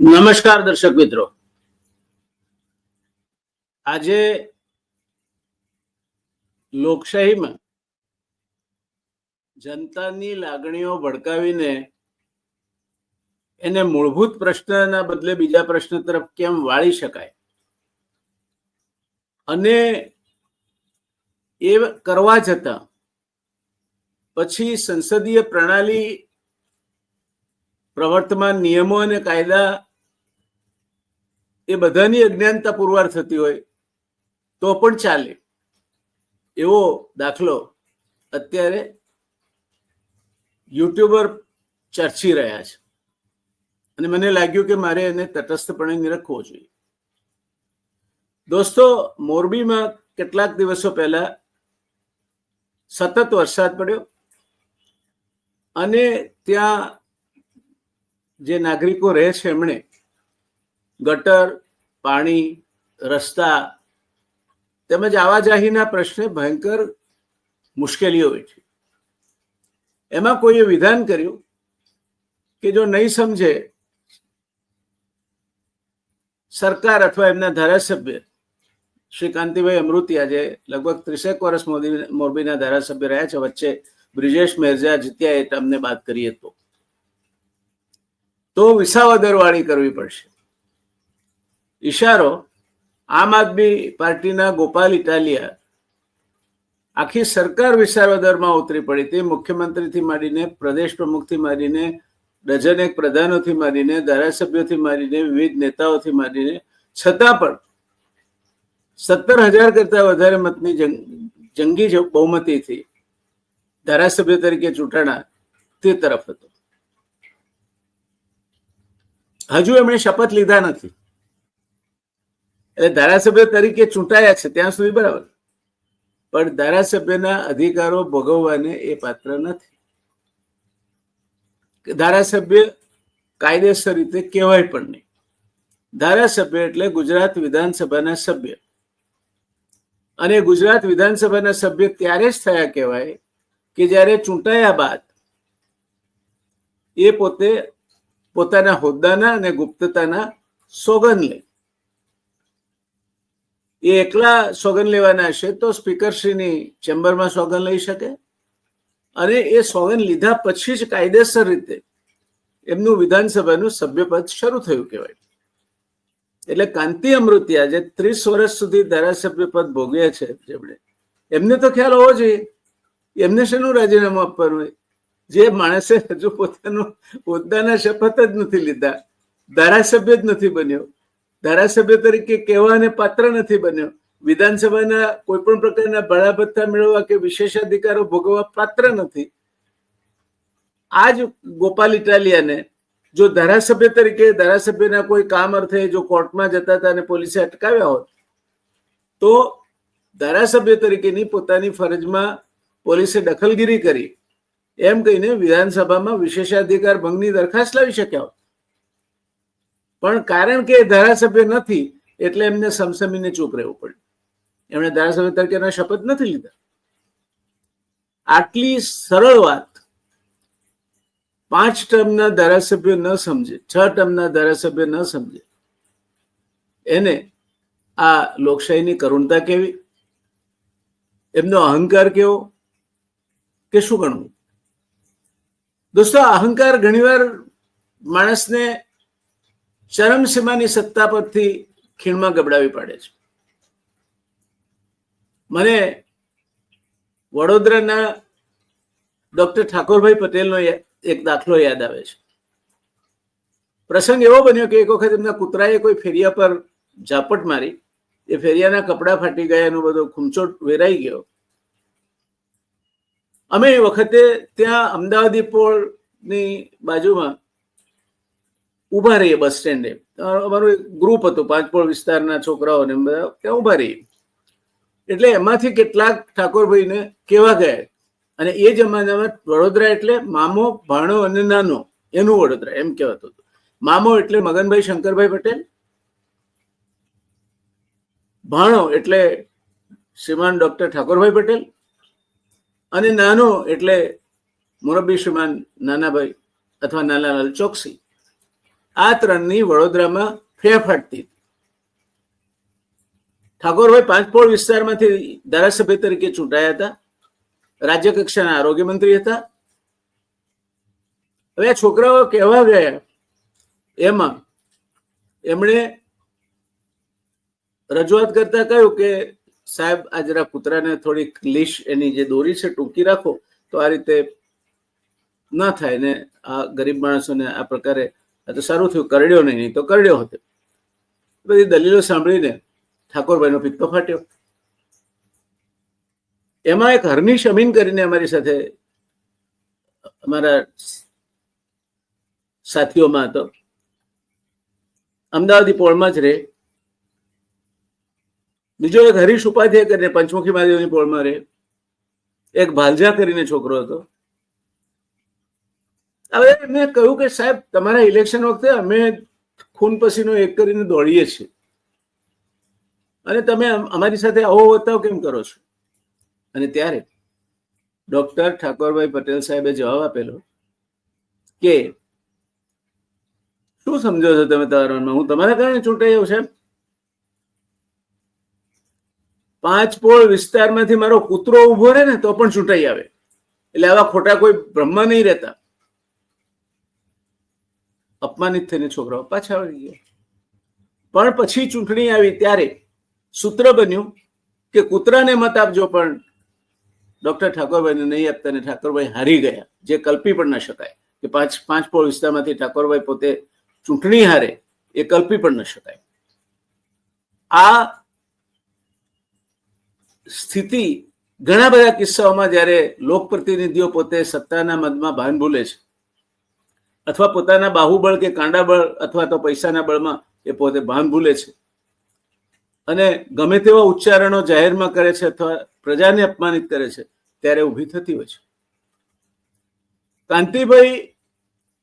નમસ્કાર દર્શક મિત્રો. આજે લોકશાહીમાં જનતાની લાગણીઓ ભડકાવીને એને મૂળભૂત પ્રશ્નના બદલે બીજા પ્રશ્ન તરફ કેમ વાળી શકાય? અને એ કરવા જતા પછી સંસદીય પ્રણાલી પ્રવર્તમાન નિયમો અને કાયદા એ બધાની અજ્ઞાનતા પુરવાર થતી હોય, તો પણ ચાલે. એવો દાખલો અત્યારે યુટ્યુબર ચર્ચી રહ્યા છે. અને મને લાગ્યું કે મારે એને તટસ્થપણે નિરખવો જોઈએ. દોસ્તો, મોરબીમાં કેટલાક દિવસો પહેલા સતત વરસાદ પડ્યો અને ત્યાં જે નાગરિકો રહે છે એમણે ગટર, પાણી, રસ્તા તેમજ આવાજાહીના પ્રશ્ને ભયંકર મુશ્કેલીઓ વેઠી. એમાં કોઈએ વિધાન કર્યું કે જો નહીં સમજે સરકાર અથવા એમના ધારાસભ્ય, શ્રી કાંતિભાઈ અમૃતિયા જે લગભગ ત્રીસેક વર્ષ મોદી મોરબીના ધારાસભ્ય રહ્યા છે, વચ્ચે બ્રિજેશ મેરજા જીત્યા એ તમને વાત કરીએ તો. તો વિસાવદરવાળી કરવી પડશે. ઈશારો આમ આદમી પાર્ટીના ગોપાલ ઇટાલિયા આખી સરકાર વિસાવદરમાં ઉતરી પડી હતી. મુખ્યમંત્રીથી માંડીને પ્રદેશ પ્રમુખથી માંડીને ડઝનેક પ્રધાનોથી માંડીને ધારાસભ્યોથી માંડીને વિવિધ નેતાઓથી માંડીને છતાં પણ સત્તર હજાર કરતા વધારે મતની જંગી બહુમતીથી ધારાસભ્ય તરીકે ચૂંટાણા તે તરફ હતો. હજુ એમણે શપથ લીધા નથી. એટલે ધારાસભ્ય તરીકે ચૂંટાયા છે ત્યાં સુધી બરાબર. પણ ધારાસભ્યના અધિકારો ભોગવવાને એ પાત્ર નથી. ધારાસભ્ય કાયદેસર રીતે કહેવાય પણ નહીં. ધારાસભ્ય એટલે ગુજરાત વિધાનસભાના સભ્ય. અને ગુજરાત વિધાનસભાના સભ્ય ત્યારે જ થયા કહેવાય કે જ્યારે ચૂંટાયા બાદ એ પોતે પોતાના હોદ્દાના અને ગુપ્તતાના સોગન લે. એ એકલા સોગન લેવાના હશે તો સ્પીકરશ્રીની ચેમ્બરમાં સોગન લઈ શકે? અને એ સોગન લીધા પછી જ કાયદેસર રીતે એમનું વિધાનસભાનું સભ્યપદ શરૂ થયું કહેવાય. એટલે કાંતિ અમૃતિયા જે ત્રીસ વર્ષ સુધી ધારાસભ્ય પદ ભોગવ્યા છે જેમણે. એમને તો ખ્યાલ હોવો જોઈએ. એમને શેનું રાજીનામું આપવાનું હોય? જે માણસે હજુ પોતાનું હોદ્દાના શપથ જ નથી લીધા. ધારાસભ્ય જ નથી બન્યો. ધારાસભ્ય તરીકે કહેવાને પાત્ર નથી બન્યો. વિધાનસભાના કોઈ પણ પ્રકારના ભાડા ભથ્થા મેળવવા કે વિશેષાધિકારો ભોગવવા પાત્ર નથી. આ જ ગોપાલ ઇટાલિયાને જો ધારાસભ્ય તરીકે ધારાસભ્યના કોઈ કામ અર્થે જો કોર્ટમાં જતા હતા અને પોલીસે અટકાવ્યા હોત, તો ધારાસભ્ય તરીકેની પોતાની ફરજમાં પોલીસે દખલગીરી કરી. એમ કહીને વિધાનસભામાં વિશેષાધિકાર ભંગની દરખાસ્ત લાવી શક્યા હોત. પણ કારણ કે ધારાસભ્ય નથી, એટલે એમને સમસમીને ચૂપ રહેવું પડ્યું. એમણે ધારાસભ્ય તરીકેના શપથ નથી લીધા. આટલી સરળ વાત. પાંચ ટર્મના ધારાસભ્ય ન સમજે, છ ટર્મના ધારાસભ્ય ન સમજે. એને આ લોકશાહીની કરુણતા કેવી? એમનો અહંકાર કેવો? કે શું ગણવું? દોસ્તો અહંકાર ઘણીવાર માણસને ચરમસીમાની સત્તા પરથી ખીણમાં ગબડાવી પાડે છે. મને વડોદરાના ડોક્ટર ઠાકોરભાઈ પટેલનો એક દાખલો યાદ આવે છે. પ્રસંગ એવો બન્યો કે એક વખત એમના કૂતરાએ કોઈ ફેરિયા પર ઝાપટ મારી, એ ફેરિયાના કપડા ફાટી ગયા, એનો બધો ખૂમચોટ વેરાઈ ગયો. અમે એ વખતે ત્યાં અમદાવાદી પોળની બાજુમાં ઊભા રહીએ બસ સ્ટેન્ડે અમારું એક ગ્રુપ હતું, પાંચપોળ વિસ્તારના છોકરાઓને બધા ત્યાં ઊભા રહીએ. એટલે એમાંથી કેટલાક ઠાકોરભાઈને કેવા ગયા. અને એ જમાનામાં વડોદરા એટલે મામો, ભાણો અને નાનો, એનું વડોદરા, એમ કહેવાતું હતું. મામો એટલે મગનભાઈ શંકરભાઈ પટેલ, ભાણો એટલે શ્રીમાન ડોક્ટર ઠાકોરભાઈ પટેલ, અને નાનો એટલે મોરબી શ્રીમાન નાનાભાઈ અથવા નાનાલાલ ચોકસી. આ ત્રણની વડોદરામાં ફેફાટતી ઠાકોરભાઈ પાંચપોળ વિસ્તારમાંથી ધારાસભ્ય તરીકે ચૂંટાયા હતા. રાજ્ય કક્ષાના આરોગ્ય મંત્રી હતા. હવે આ છોકરાઓ કહેવા ગયા એમાં એમણે રજૂઆત કરતા કહ્યું કે, સાહેબ, આ જરા કૂતરાને થોડીક લીશ એની જે દોરી છે, ટૂંકી રાખો તો આ રીતે ન થાય ને આ ગરીબ માણસોને આ પ્રકારે તો સારું થયું, કરડ્યો નહીં નહીં તો કરડ્યો હતો. બધી દલીલો સાંભળીને ઠાકોરભાઈનો પિત્તો ફાટ્યો. એમાં એક હરનીશ અમીન કરીને અમારી સાથે, અમારા સાથીઓમાં હતો. અમદાવાદી પોળમાં જ રહે. બીજો એક હરીશ ઉપાધ્યાય કરીને પંચમુખી મહાદેવની પોળમાં રહે. એક ભાલજા કરીને છોકરો હતો. હવે મેં કહ્યું કે સાહેબ, તમારા ઇલેક્શન વખતે અમે ખૂન પસીનો એક કરીને દોડીએ છીએ. અને તમે અમારી સાથે આવો બતાવ કેમ કરો છો? અને ત્યારે ડોક્ટર ઠાકોરભાઈ પટેલ સાહેબે જવાબ આપેલો કે, શું સમજો છો તમે તમારા હું તમારા કારણે ચૂંટાઈ આવ્યો સાહેબ? પાંચ પોળ વિસ્તારમાંથી મારો કૂતરો ઊભો રહે ને તો પણ ચૂંટાઈ આવે. એટલે આવા ખોટા કોઈ બ્રહ્મા નહીં રહેતા. અપમાનિત થઈને છોકરાઓ પાછા આવી ગયા. પણ પછી ચૂંટણી આવી ત્યારે સૂત્ર બન્યું કે કૂતરાને મત આપજો, પણ ડોક્ટર ઠાકોરભાઈને નહીં આપતા ને ઠાકોરભાઈ હારી ગયા. જે કલ્પી પણ ન શકાય કે પાંચ પાંચ પોળ વિસ્તારમાંથી ઠાકોરભાઈ પોતે ચૂંટણી હારે એ કલ્પી પણ ન શકાય. આ સ્થિતિ ઘણા બધા કિસ્સાઓમાં જ્યારે લોકપ્રતિનિધિઓ પોતે સત્તાના મદમાં ભાન ભૂલે છે. અથવા પોતાના બાહુબળ કે કાંડાબળ અથવા તો પૈસાના બળમાં એ પોતે ભાન ભૂલે છે. અને ગમે તેવા ઉચ્ચારણો જાહેરમાં કરે છે અથવા પ્રજાને અપમાનિત કરે છે, ત્યારે ઊભી થતી હોય છે. કાંતિભાઈ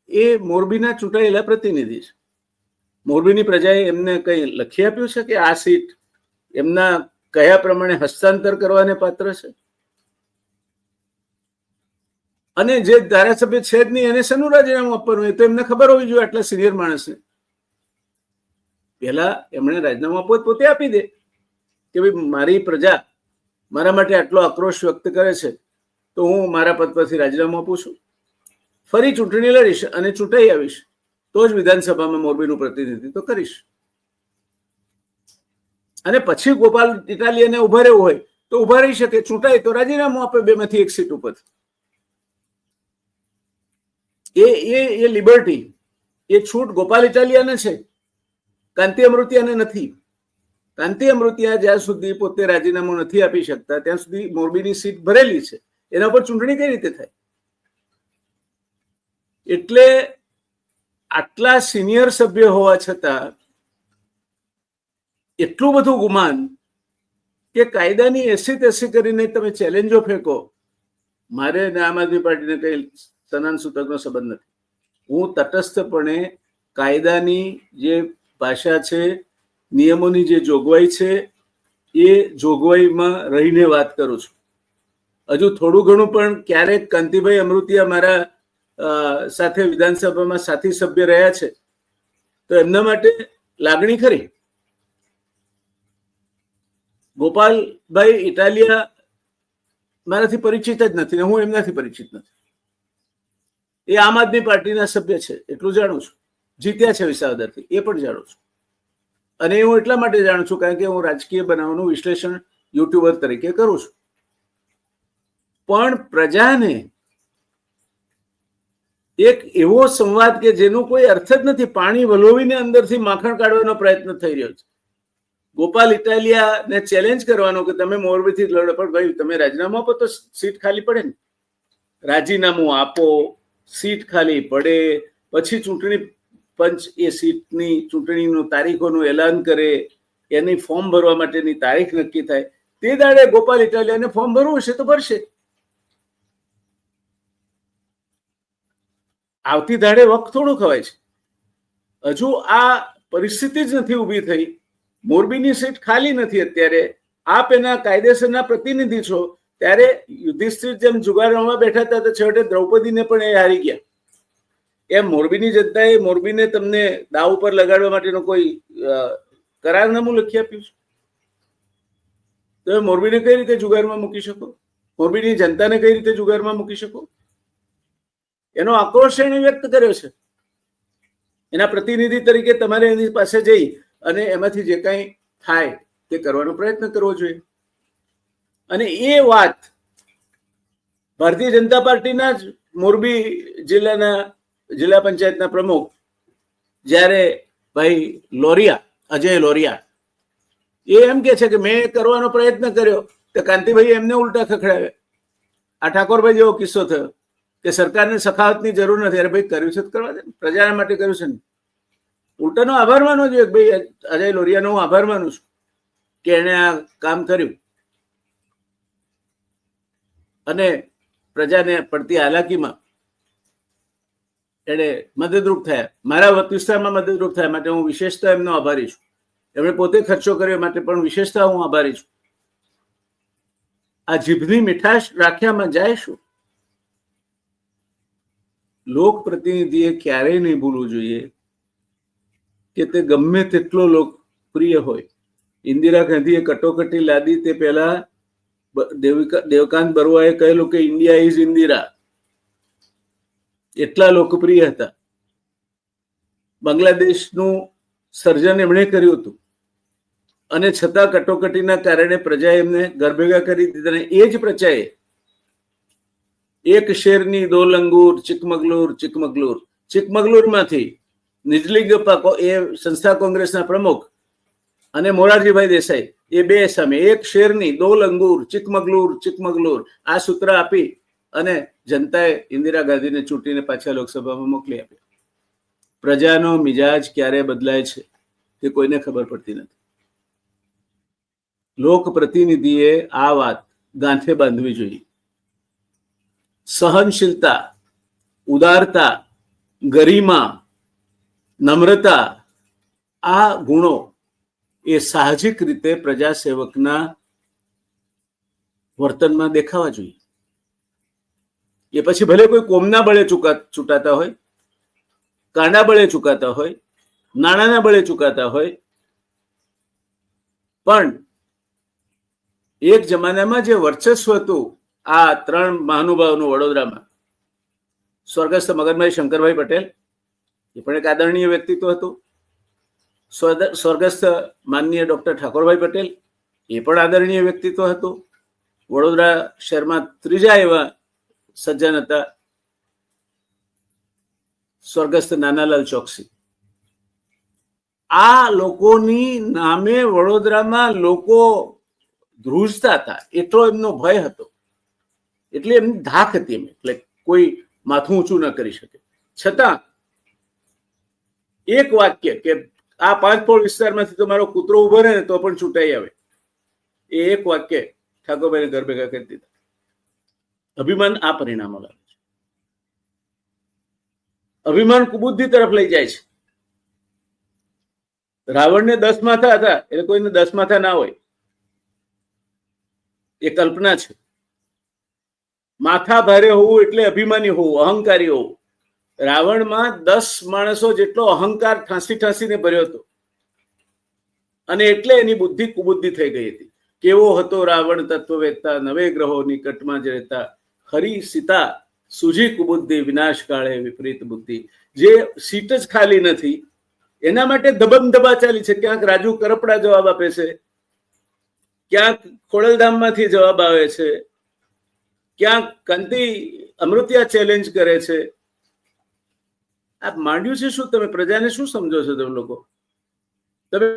એ મોરબીના ચૂંટાયેલા પ્રતિનિધિ છે. મોરબીની પ્રજાએ એમને કંઈ લખી આપ્યું છે કે આ સીટ એમના કયા પ્રમાણે હસ્તાંતર કરવાને પાત્ર છે? અને જે ધારાસભ્ય છે જ નહીં, એને શેનું રાજીનામું આપવાનું એ તો એમને ખબર હોવી જોઈએ આટલા સિનિયર માણસને. પહેલા એમણે રાજીનામું આપવું પોતે આપી દે કે ભાઈ, મારી પ્રજા મારા માટે આટલો આક્રોશ વ્યક્ત કરે છે, તો હું મારા પદ પરથી રાજીનામું આપું છું. ફરી ચૂંટણી લડીશ અને ચૂંટાઈ આવીશ, તો જ વિધાનસભામાં મોરબીનું પ્રતિનિધિત્વ કરીશ. અને પછી ગોપાલ ઇટાલિયને ઊભા રહેવું હોય, તો ઊભા રહી શકે. ચૂંટાય તો રાજીનામું આપે બેમાંથી એક સીટ ઉપર. એ એ એ લિબર્ટી એ છૂટ ગોપાલ ઇટાલિયાને છે. કાંતિ અમૃતિયાને નથી. કાંતિ અમૃતિયા જ્યાં સુધી પોતે રાજીનામું નથી આપી શકતા, ત્યાં સુધી મોરબીની સીટ ભરેલી છે. એના પર ચૂંટણી કઈ રીતે થાય? એટલે આટલા સિનિયર સભ્ય હોવા છતાં એટલું બધું ગુમાન કે કાયદાની એસી તેસી કરીને તમે ચેલેન્જો ફેંકો, મારે આમ આદમી પાર્ટીને કઈ સૂતકનો સંબંધ નથી. હું તટસ્થપણે કાયદાની જે ભાષા છે, નિયમોની જે જોગવાઈ છે, એ જોગવાઈમાં રહીને વાત કરું છું. હજુ થોડું ઘણું પણ ક્યારેક કાંતિભાઈ અમૃતિયા મારા સાથે વિધાનસભામાં સાથી સભ્ય રહ્યા છે. તો એમના માટે લાગણી ખરી? ગોપાલભાઈ ઇટાલિયા મારાથી પરિચિત જ નથી હું એમનાથી પરિચિત નથી. એ આમ આદમી પાર્ટીના સભ્ય છે, એટલું જાણું છું. જીત્યા છે વિસાવદરથી, એ પણ જાણું છું. અને હું એટલા માટે જાણું છું, કારણ કે હું રાજકીય બનાવવાનું વિશ્લેષણ યુટ્યુબર તરીકે કરું છું. પણ પ્રજાને એક એવો સંવાદ કે જેનો કોઈ અર્થ જ નથી, પાણી વલોવીને અંદરથી માખણ કાઢવાનો પ્રયત્ન થઈ રહ્યો છે. ગોપાલ ઇટાલિયાને ચેલેન્જ કરવાનો કે તમે મોરબીથી લડો, પણ ભાઈ, તમે રાજીનામું આપો તો સીટ ખાલી પડે ને. રાજીનામું આપો સીટ ખાલી પડે, પછી ચૂંટણી પંચ એ સીટની ચૂંટણીનું તારીખોનું એલાન કરે, એની ફોર્મ ભરવા માટેની તારીખ નક્કી થાય, તે દાડે ગોપાલ ઇટાલિયાને ફોર્મ ભરવું હશે તો ભરશે. આવતી દાડે વખત થોડું ખવાય છે. હજુ આ પરિસ્થિતિ જ નથી ઊભી થઈ. મોરબીની સીટ ખાલી નથી અત્યારે. આપ એના કાયદેસરના પ્રતિનિધિ છો. ત્યારે યુધિષ્ઠિર જેમ જુગાર બેઠા હતા તો છેવટે દ્રૌપદીને પણ એ હારી ગયા. એમ મોરબીની જનતાએ મોરબીને તમને દાવ ઉપર લગાડવા માટેનો કોઈ કરારનામું લખી આપ્યું છે? તમે મોરબીને કઈ રીતે જુગારમાં મૂકી શકો? મોરબીની જનતાને કઈ રીતે જુગારમાં મૂકી શકો? એનો આક્રોશ એને વ્યક્ત કર્યો છે. એના પ્રતિનિધિ તરીકે તમારે એની પાસે જઈ અને એમાંથી જે કાંઈ થાય તે કરવાનો પ્રયત્ન કરવો જોઈએ. અને એ વાત ભારતીય જનતા પાર્ટીના જ મોરબી જિલ્લાના જિલ્લા પંચાયતના પ્રમુખ જ્યારે ભાઈ લોરિયા, અજય લોરિયા, એ એમ કે છે કે મેં કરવાનો પ્રયત્ન કર્યો તો કાંતિભાઈ એમને ઉલટા ખખડાવે આ ઠાકોરભાઈ જેવો કિસ્સો થયો કે સરકારને સખાવતની જરૂર નથી. અરે ભાઈ, કર્યું છે તો કરવા દે. પ્રજાના માટે કર્યું છે ને. ઉલટાનો આભાર માનવો જોઈએ ભાઈ, અજય લોરિયાનો હું આભાર માનું છું કે એણે આ કામ કર્યું. અને પ્રજાને પડતી હાલાકીમાં એણે મદદરૂપ થયા. મારા વિસ્તારમાં મદદરૂપ થયા માટે હું વિશેષતા એમનો આભારી છું. એમણે પોતે ખર્ચો કર્યો માટે પણ વિશેષતા હું આભારી છું. આ જીભની મીઠાશ રાખ્યામાં જાય શું? લોક પ્રતિનિધિએ ક્યારેય નહીં ભૂલવું જોઈએ કે તે ગમે તેટલો લોકપ્રિય હોય. ઇન્દિરા ગાંધીએ કટોકટી લાદી તે પહેલા દેવિકા, દેવકાંત બરુઆએ કહેલું કે ઇન્ડિયા ઇઝ ઇન્દિરા. એટલા લોકપ્રિય હતા. બાંગ્લાદેશનું સર્જન એમણે કર્યું હતું. અને છતાં કટોકટીના કારણે પ્રજાએ એમને ગરભેગા કરી દીધા એ જ પ્રજાએ એક શેરની દોલંગુર, ચિકમગલુર ચિકમગલુર, ચિકમગલુરમાંથી નિજલિંગપ્પા એ સંસ્થા કોંગ્રેસના પ્રમુખ અને મોરારજીભાઈ દેસાઈ, એ બે સામે, એક શેરની દો લંગૂર ચિકમગલુર ચિકમગલુર, આ સૂત્ર આપી અને જનતાએ ઇન્દિરા ગાંધીને ચૂંટીને પાછા લોકસભામાં મોકલી આપી. પ્રજાનો મિજાજ ક્યારે બદલાય છે તે કોઈને ખબર પડતી નથી. લોક પ્રતિનિધિએ આ વાત ગાંઠે બાંધવી જોઈએ. સહનશીલતા, ઉદારતા, ગરિમા, નમ્રતા, આ ગુણો એ સાહજિક રીતે પ્રજાસેવકના વર્તનમાં દેખાવા જોઈએ. એ પછી ભલે કોઈ કોમના બળે ચૂકા, ચૂંટાતા હોય કાંડા બળે ચૂકાતા હોય, નાણાંના બળે ચૂકાતા હોય, પણ એક જમાનામાં જે વર્ચસ્વ હતું આ ત્રણ મહાનુભાવનું વડોદરામાં, સ્વર્ગસ્થ મગનભાઈ શંકરભાઈ પટેલ, એ પણ એક આદરણીય વ્યક્તિત્વ હતું. સ્વર્ગસ્થ માનનીય ડૉક્ટર ઠાકોરભાઈ પટેલ એ પણ આદરણીય વ્યક્તિત્વ હતું. વડોદરા શહેરમાં ત્રીજા એવા સજ્જન હતા સ્વર્ગસ્થ નાનાલાલ ચોકસી. આ લોકોની નામે વડોદરામાં લોકો ધ્રુજતા હતા. એટલો એમનો ભય હતો. એટલે એમની ધાક હતી એમ. એટલે કોઈ માથું ઊંચું ન કરી શકે. છતાં એક વાક્ય કે આ પાંચ પોળ વિસ્તારમાંથી મારો કૂતરો ઊભો રહે ને તો પણ છૂટાઈ આવે. એ એક વાક્ય ઠાકોરભાઈને ઘર ભેગા કરી દીધા. અભિમાન આ પરિણામો લાવે છે. અભિમાન કુબુદ્ધિ તરફ લઈ જાય છે. રાવણને દસ માથા હતા, એટલે કોઈને દસ માથા ના હોય. એ કલ્પના છે. માથા ભારે હોવું એટલે અભિમાની હોવું, અહંકારી હોવું. રાવણમાં દસ માણસો જેટલો અહંકાર ઠાંસી ઠાંસીને ભર્યો હતો. અને એટલે એની બુદ્ધિ કુબુદ્ધિ થઈ ગઈ હતી. કેવો હતો રાવણ તત્વવેત્તા નવે ગ્રહો નિકટમાં જ રહેતા. હરી સીતા સુજી કુબુદ્ધિ, વિનાશ કાળે વિપરીત બુદ્ધિ. જે સીટ જ ખાલી નથી, એના માટે ધબમ ધબા ચાલી છે. ક્યાંક રાજુ કરપડા જવાબ આપે છે, ક્યાંક ખોડલધામમાંથી જવાબ આવે છે, ક્યાંક કંતિ અમૃતિયા ચેલેન્જ કરે છે આ માંડ્યું છે શું? તમે પ્રજાને શું સમજો છો તમે લોકો? તમે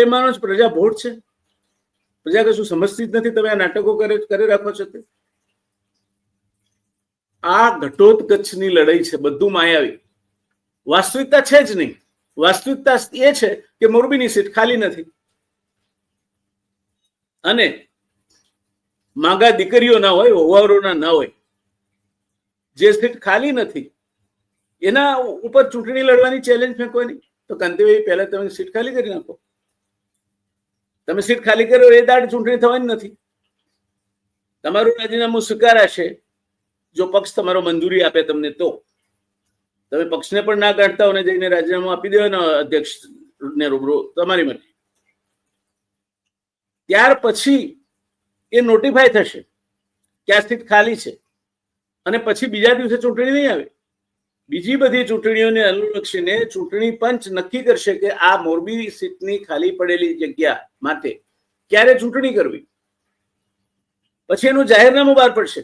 એ માનો પ્રજા ભોટ છે. પ્રજા કશું સમજતી જ નથી. તમે આ નાટકો કરે કરી રાખો છો તે. આ ઘટોત્કચની લડાઈ છે. બધું માયાવી વાસ્તવિકતા છે જ નહીં. વાસ્તવિકતા એ છે કે મોરબીની સીટ ખાલી નથી. અને માંગા દીકરીઓ ના હોય ઓવારોના ના હોય, જે સીટ ખાલી નથી એના ઉપર ચૂંટણી લડવાની ચેલેન્જ ફેંકવાની તો કાંતિભાઈ, પહેલા તમે સીટ ખાલી કરી નાખો. તમે સીટ ખાલી કરો, એ દાડ ચૂંટણી થવાની નથી. તમારું રાજીનામું સ્વીકારાશે. જો પક્ષ તમારો મંજૂરી આપે તમને તો. તમે પક્ષને પણ ના કાઢતા અને જઈને રાજીનામું આપી દેવાના અધ્યક્ષ ને રૂબરૂ તમારી માટે ત્યાર પછી એ નોટિફાય થશે. કે આ સ્થિત ખાલી છે? અને પછી બીજા દિવસે ચૂંટણી નહીં આવે. બીજી બધી ચૂંટણીઓને અનુલક્ષીને ચૂંટણી પંચ નક્કી કરશે કે આ મોરબી સીટની ખાલી પડેલી જગ્યા માટે ક્યારે ચૂંટણી કરવી? પછી એનું જાહેરનામું બહાર પડશે.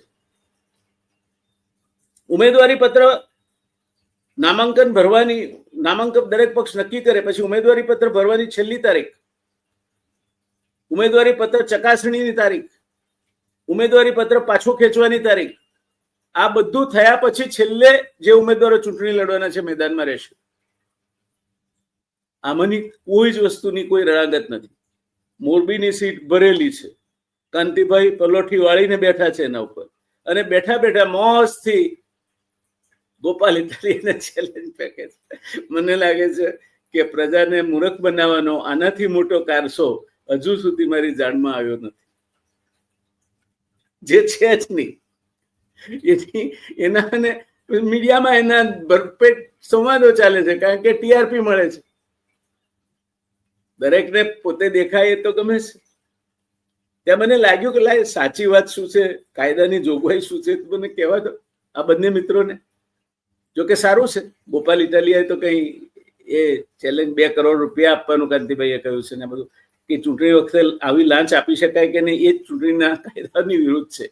ઉમેદવારી પત્ર નામાંકન ભરવાની, નામાંકન દરેક પક્ષ નક્કી કરે, પછી ઉમેદવારી પત્ર ભરવાની છેલ્લી તારીખ. ઉમેદવારી પત્ર ચકાસણીની તારીખ. ઉમેદવારી પત્ર પાછું ખેંચવાની તારીખ. આ બધું થયા પછી છેલ્લે જે ઉમેદવારો ચૂંટણી લડવાના છે મેદાનમાં રહેશે. આમાંની કોઈ જ વસ્તુની કોઈ રણાગત નથી. મોરબીની સીટ ભરેલી છે. કાંતિભાઈ પલોઠી વાળીને બેઠા છે એના ઉપર. અને બેઠા બેઠા મોજથી ગોપાલ ઇટાલીને ચેલેન્જ છે મને લાગે છે કે પ્રજાને મૂર્ખ બનાવવાનો આનાથી મોટો કારસો હજુ સુધી મારી જાણમાં આવ્યો નથી. જે છે જ નહીં. એની એના અને મીડિયામાં એના ભરપેટ સંવાદો ચાલે છે, કારણ કે ટીઆરપી મળે છે. દરેકને પોતે દેખાય એ તો ગમે છે. ત્યાં મને લાગ્યું કે લાય સાચી વાત શું છે, કાયદાની જોગવાઈ શું છે મને કહેવા દો આ બંને મિત્રોને. જો કે સારું છે ગોપાલ ઇટાલિયાએ તો કઈ એ ચેલેન્જ બે કરોડ રૂપિયા આપવાનું કાંતિભાઈએ કહ્યું છે ને બધું. કે ચૂંટણી વખતે આવી લાંચ આપી શકાય કે નહીં, એ ચૂંટણીના કાયદાની વિરુદ્ધ છે.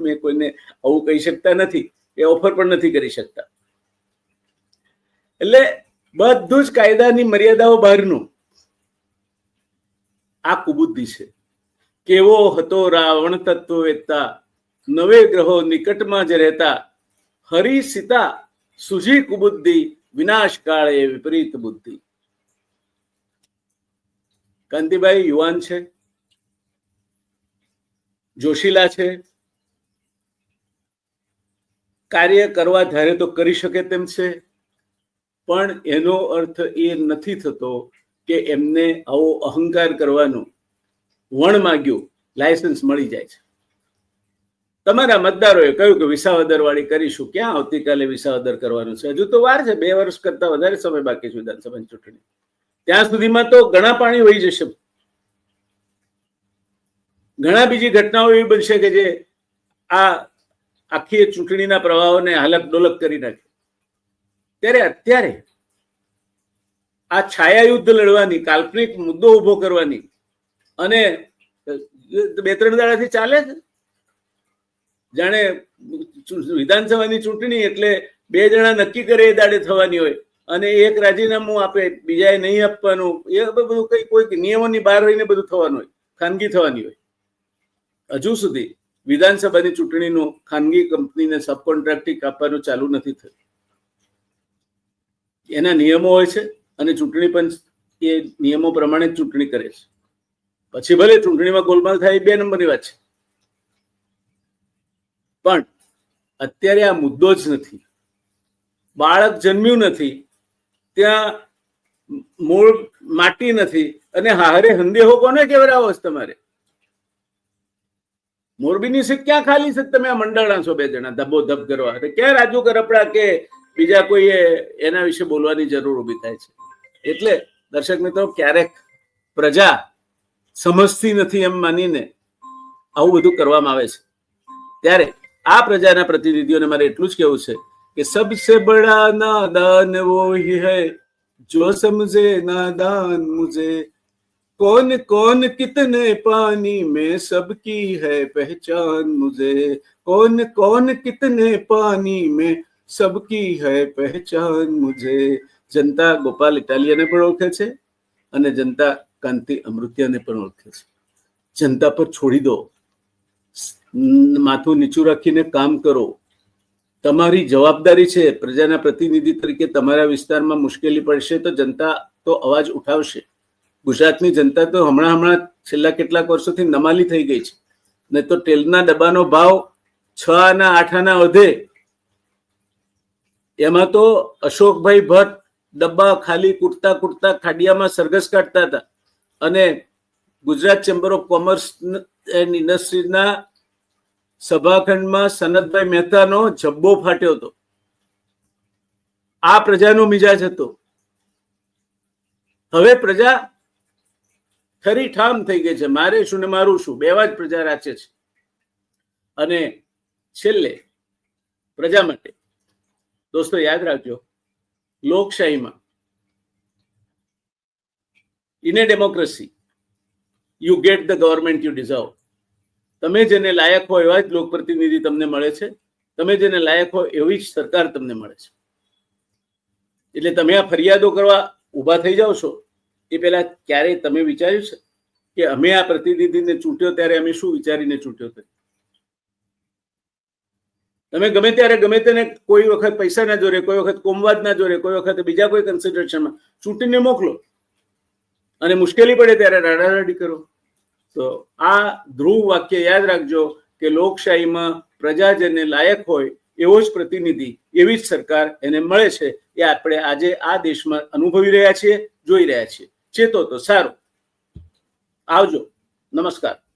તમે કોઈને આવું કહી શકતા નથી, એ ઓફર પણ નથી કરી શકતા. એટલે બધું જ કાયદાની મર્યાદાઓ બહારનું. આ કુબુદ્ધિ છે. કેવો હતો રાવણ તત્વવેત્તા, નવે ગ્રહો નિકટમાં જ રહેતા, હરી સીતા સુજી કુબુદ્ધિ, વિનાશ કાળે વિપરીત બુદ્ધિ. કાંતિભાઈ યુવાન છે, જોશીલા છે કાર્ય કરવા ધારે તો કરી શકે તેમ છે. પણ એનો અર્થ એ નથી થતો કે એમને આવો અહંકાર કરવાનો વણ માગ્યું લાયસન્સ મળી જાય છે. તમારા મતદારોએ કહ્યું કે વિસાવદર વાળી કરીશું. ક્યાં આવતીકાલે વિસાવદર કરવાનું છે? હજુ તો વાર છે. બે વર્ષ કરતા વધારે સમય બાકી છે વિધાનસભાની ચૂંટણી. ત્યાં સુધીમાં તો ઘણા પાણી વહી જશે. ઘણા બીજી ઘટનાઓ એવી બનશે કે જે આ આખી ચૂંટણીના પ્રવાહોને હાલક ડોલક કરી નાખે. ત્યારે અત્યારે આ છાયા યુદ્ધ લડવાની, કાલ્પનિક મુદ્દો ઊભો કરવાની અને બે ત્રણ દાડાથી ચાલે છે? જાણે વિધાનસભાની ચૂંટણી એટલે બે જણા નક્કી કરે એ દાડે થવાની હોય અને એક રાજીનામું આપે, બીજાએ નહીં આપવાનું, એ બધું કઈ કોઈ નિયમોની બહાર રહીને બધું થવાનું હોય, ખાનગી થવાની હોય. હજુ સુધી વિધાનસભાની ચૂંટણીનું ખાનગી કંપનીને સબ આપવાનું ચાલુ નથી થયું. એના નિયમો હોય છે અને ચૂંટણી પંચ એ નિયમો પ્રમાણે ચૂંટણી કરે છે. પછી ભલે ચૂંટણીમાં ગોલમાલ થાય બે નંબરની વાત છે. પણ અત્યારે આ મુદ્દો જ નથી. બાળક જન્મ્યું નથી. ત્યાં મૂળ માટી નથી. અને હારે હંદેહો કોને કેવરાવો છે તમારે? મોરબીની સીટ ક્યાં ખાલી છે? તમે આ મંડળના છો બે જણા ધબો ધબ કરવા. એટલે ક્યાં રાજુ કરપડા કે બીજા કોઈ એના વિશે બોલવાની જરૂર ઊભી થાય છે? એટલે દર્શક મિત્રો, ક્યારેક પ્રજા સમજતી નથી એમ માનીને આવું બધું કરવામાં આવે છે. ત્યારે આ પ્રજાના પ્રતિનિધિઓને મારે એટલું જ કેવું છે કે સબસે બડા નાદાન વોહી હૈ, જો સમજે ના દાન મુજે कौन कौन कितने पानी में सबकी है पहचान मुझे? कौन कौन कितने पानी में सबकी है पहचान मुझे? જનતા ગોપાલ ઇટાલિયાને પણ ઓળખે છે અને જનતા કાંતિ અમૃત્યાને પણ ઓળખે છે. જનતા પર છોડી દો. માથું નીચું રાખીને કામ કરો. તમારી જવાબદારી છે પ્રજાના પ્રતિનિધિ તરીકે તમારા વિસ્તારમાં મુશ્કેલી પડશે તો જનતા તો અવાજ ઉઠાવશે. ગુજરાતની જનતા તો હમણાં હમણાં છેલ્લા કેટલાક વર્ષોથી નમાલી થઈ ગઈ છે. ને તો તેલના ડબ્બાનો ભાવ છ આના આઠ આના વધે. એમાં તો અશોકભાઈ ભટ્ટ ડબ્બા ખાલી કૂટતા કૂટતા ખાડિયામાં સરઘસ કાઢતા હતા. અને Gujarat chamber of commerce and ઇન્ડસ્ટ્રીઝના સભાખંડમાં સનતભાઈ મહેતાનો જબ્બો ફાટ્યો હતો. આ પ્રજાનો મિજાજ હતો. હવે પ્રજા ખરી ઠામ થઈ ગઈ છે. મારે શું ને મારું શું? બેવા જ પ્રજા રાચે છે. અને છેલ્લે પ્રજા માટે દોસ્તો યાદ રાખજો, લોકશાહીમાં in a democracy you get the government you deserve તમે જેને લાયક હો એવા જ લોકપ્રતિનિધિ તમને મળે છે. તમે જેને લાયક હો એવી જ સરકાર તમને મળે છે. એટલે તમે આ ફરિયાદો કરવા ઊભા થઈ જાઓ છો. એ પહેલા ક્યારેય તમે વિચાર્યું છે કે અમે આ પ્રતિનિધિને ચૂંટ્યો ત્યારે અમે શું વિચારીને ચૂંટ્યો હતો? તમે ગમે ત્યારે, ગમે તેને કોઈ વખત પૈસાના જોરે કોઈ વખત કોમવાદના જોરે કોઈ વખત બીજા કોઈ કન્સિડરેશનમાં ચૂંટીને મોકલો. અને મુશ્કેલી પડે ત્યારે રાડારાડી કરો. તો આ ધ્રુવ વાક્ય યાદ રાખજો કે લોકશાહીમાં પ્રજા જેને લાયક હોય એવો જ પ્રતિનિધિ, એવી જ સરકાર એને મળે છે એ આપણે આજે આ દેશમાં અનુભવી રહ્યા છીએ, જોઈ રહ્યા છીએ. ચેતો તો સારું. આવજો. નમસ્કાર.